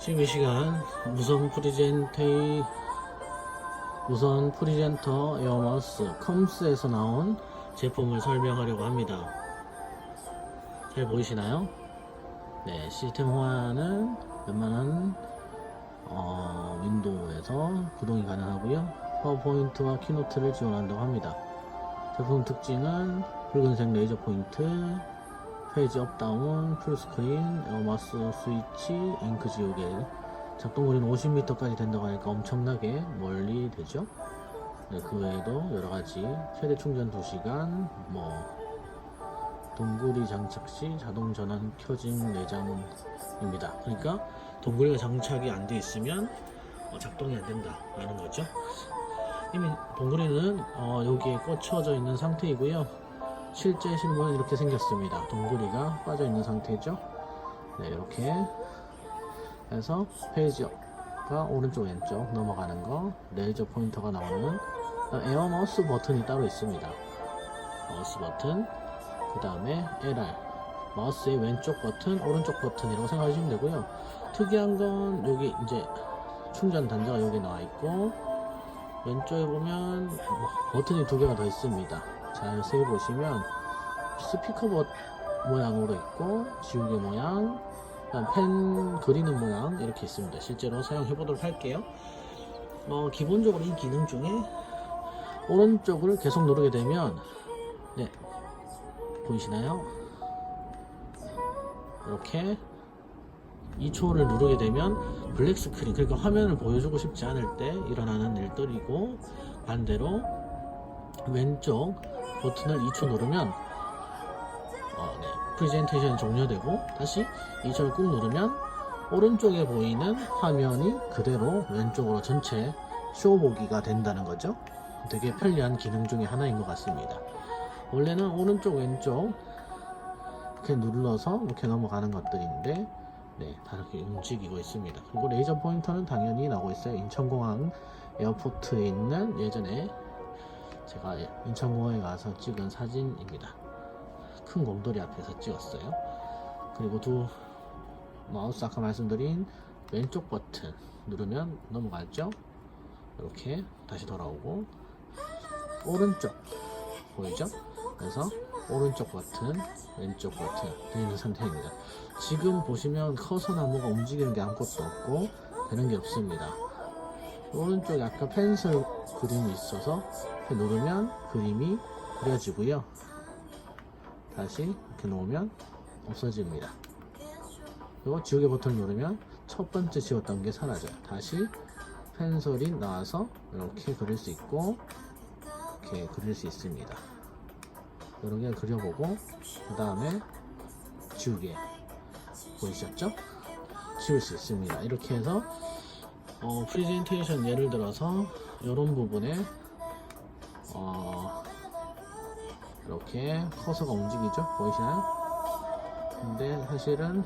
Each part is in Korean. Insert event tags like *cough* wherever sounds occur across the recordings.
지금 이 시간 무선 프리젠테이 무선 프리젠터 에어마우스 컴스에서 나온 제품을 설명하려고 합니다. 잘 보이시나요? 네, 시스템 호환은 웬만한 어, 윈도우에서 구동이 가능하고요. 파워포인트와 키노트를 지원한다고 합니다. 제품 특징은 붉은색 레이저 포인트, 페이지 업다운, 풀스크린, 에어마스 스위치, 잉크 지우개. 작동 거리는 50m까지 된다고 하니까 엄청나게 멀리 되죠? 네, 그 외에도 여러가지 최대 충전 2시간 뭐 동굴이 장착 시 자동 전환 켜짐 내장입니다. 그러니까 동굴이가 장착이 안 돼 있으면 어, 작동이 안 된다 라는 거죠? 이미 동굴이는 어, 여기에 꽂혀져 있는 상태이고요 실제 실물은 이렇게 생겼습니다. 동굴이가 빠져 있는 상태죠. 네, 이렇게 해서 페이지가 오른쪽 왼쪽 넘어가는 거, 레이저 포인터가 나오는 에어 마우스 버튼이 따로 있습니다. 마우스 버튼, 그 다음에 LR, 마우스의 왼쪽 버튼, 오른쪽 버튼이라고 생각하시면 되고요. 특이한 건 여기 이제 충전 단자가 여기 나와 있고 왼쪽에 보면 버튼이 두 개가 더 있습니다. 잘 세보시면 스피커 버 모양으로 있고 지우개 모양 펜 그리는 모양 이렇게 있습니다. 실제로 사용해 보도록 할게요. 어, 기본적으로 이 기능 중에 오른쪽을 계속 누르게 되면 네 보이시나요? 이렇게 2초를 누르게 되면 블랙 스크린 그러니까 화면을 보여주고 싶지 않을 때 일어나는 일들이고 반대로 왼쪽 버튼을 2초 누르면 어, 네, 프레젠테이션 종료되고 다시 2초를 꾹 누르면 오른쪽에 보이는 화면이 그대로 왼쪽으로 전체 쇼 보기가 된다는 거죠. 되게 편리한 기능 중에 하나인 것 같습니다. 원래는 오른쪽 왼쪽 이렇게 눌러서 이렇게 넘어가는 것들인데 네, 다 이렇게 움직이고 있습니다. 그리고 레이저 포인터는 당연히 나오고 있어요. 인천공항 에어포트에 있는 예전에 제가 인천공항에 가서 찍은 사진입니다. 큰 곰돌이 앞에서 찍었어요. 그리고 두 마우스 아까 말씀드린 왼쪽 버튼 누르면 넘어갔죠? 이렇게 다시 돌아오고 오른쪽 보이죠? 그래서 오른쪽 버튼, 왼쪽 버튼 되어 있는 상태입니다. 지금 보시면 커서나 뭐가 움직이는 게 아무것도 없고 되는 게 없습니다. 오른쪽에 아까 펜슬 그림이 있어서 이렇게 누르면 그림이 그려지고요. 다시 이렇게 놓으면 없어집니다. 그리고 지우개 버튼 누르면 첫 번째 지웠던 게 사라져요. 다시 펜슬이 나와서 이렇게 그릴 수 있고 이렇게 그릴 수 있습니다. 개 그려보고 그 다음에 지우개 보이셨죠? 지울 수 있습니다. 이렇게 해서 어, 프레젠테이션 예를 들어서 이런 부분에 어, 이렇게 커서가 움직이죠? 보이시나요? 근데 사실은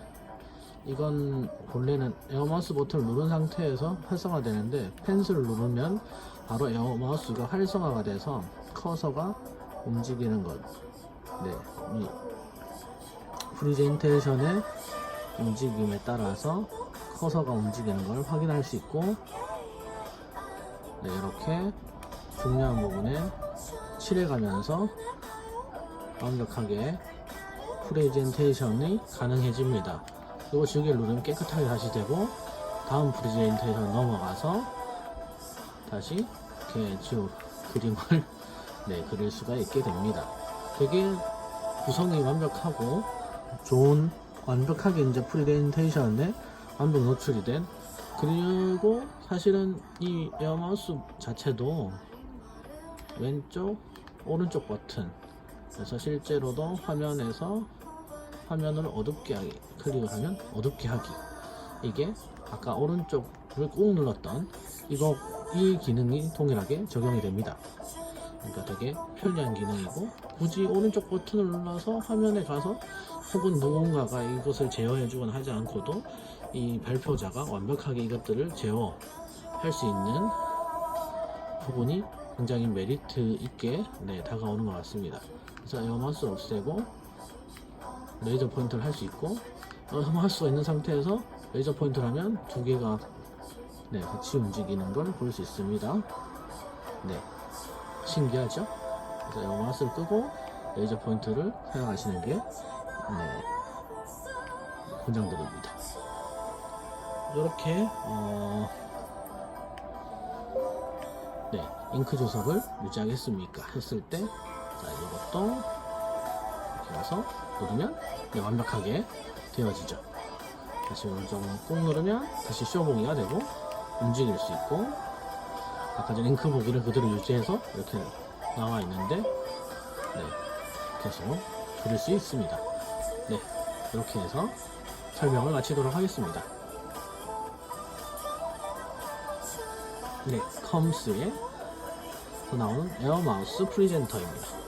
이건 본래는 에어마우스 버튼을 누른 상태에서 활성화 되는데 펜슬을 누르면 바로 에어마우스가 활성화가 돼서 커서가 움직이는 것. 네, 이 프리젠테이션의 움직임에 따라서 커서가 움직이는 걸 확인할 수 있고 네, 이렇게 중요한 부분에 칠해가면서 완벽하게 프레젠테이션이 가능해집니다. 그리고 지우개를 누르면 깨끗하게 다시 되고 다음 프레젠테이션 넘어가서 다시 이렇게 지우 그림을 *laughs* 네, 그릴 수가 있게 됩니다. 되게 구성이 완벽하고 좋은 완벽하게 이제 프레젠테이션에 완벽 노출이 된 그리고 사실은 이 에어마우스 자체도 왼쪽 오른쪽 버튼. 그래서 실제로도 화면에서 화면을 어둡게 하기 클릭을 하면 어둡게 하기. 이게 아까 오른쪽을 꾹 눌렀던 이거 이 기능이 동일하게 적용이 됩니다. 그러니까 되게 편리한 기능이고 굳이 오른쪽 버튼을 눌러서 화면에 가서 혹은 누군가가 이것을 제어해 주거나 하지 않고도 이 발표자가 완벽하게 이것들을 제어할 수 있는 부분이 굉장히 메리트 있게 네, 다가오는 것 같습니다. 그래서 에어마우스 없애고 레이저 포인트를 할 수 있고 에어마우스가 있는 상태에서 레이저 포인터를 하면 두 개가 네, 같이 움직이는 걸 볼 수 있습니다. 네, 신기하죠? 그래서 이 마우스를 끄고 레이저 포인터를 사용하시는 게 네, 권장드립니다. 이렇게 어, 네, 잉크 조석을 유지하겠습니까? 했을 때, 자, 이것도 이렇게 와서 누르면 네, 완벽하게 되어지죠. 다시 오른쪽을 꾹 누르면 다시 쇼보기가 되고 움직일 수 있고 아까 전 잉크 보기를 그대로 유지해서 이렇게 나와 있는데 네, 계속 줄일 수 있습니다. 네, 이렇게 해서 설명을 마치도록 하겠습니다. 네, 컴스에 나오는 에어마우스 프리젠터입니다.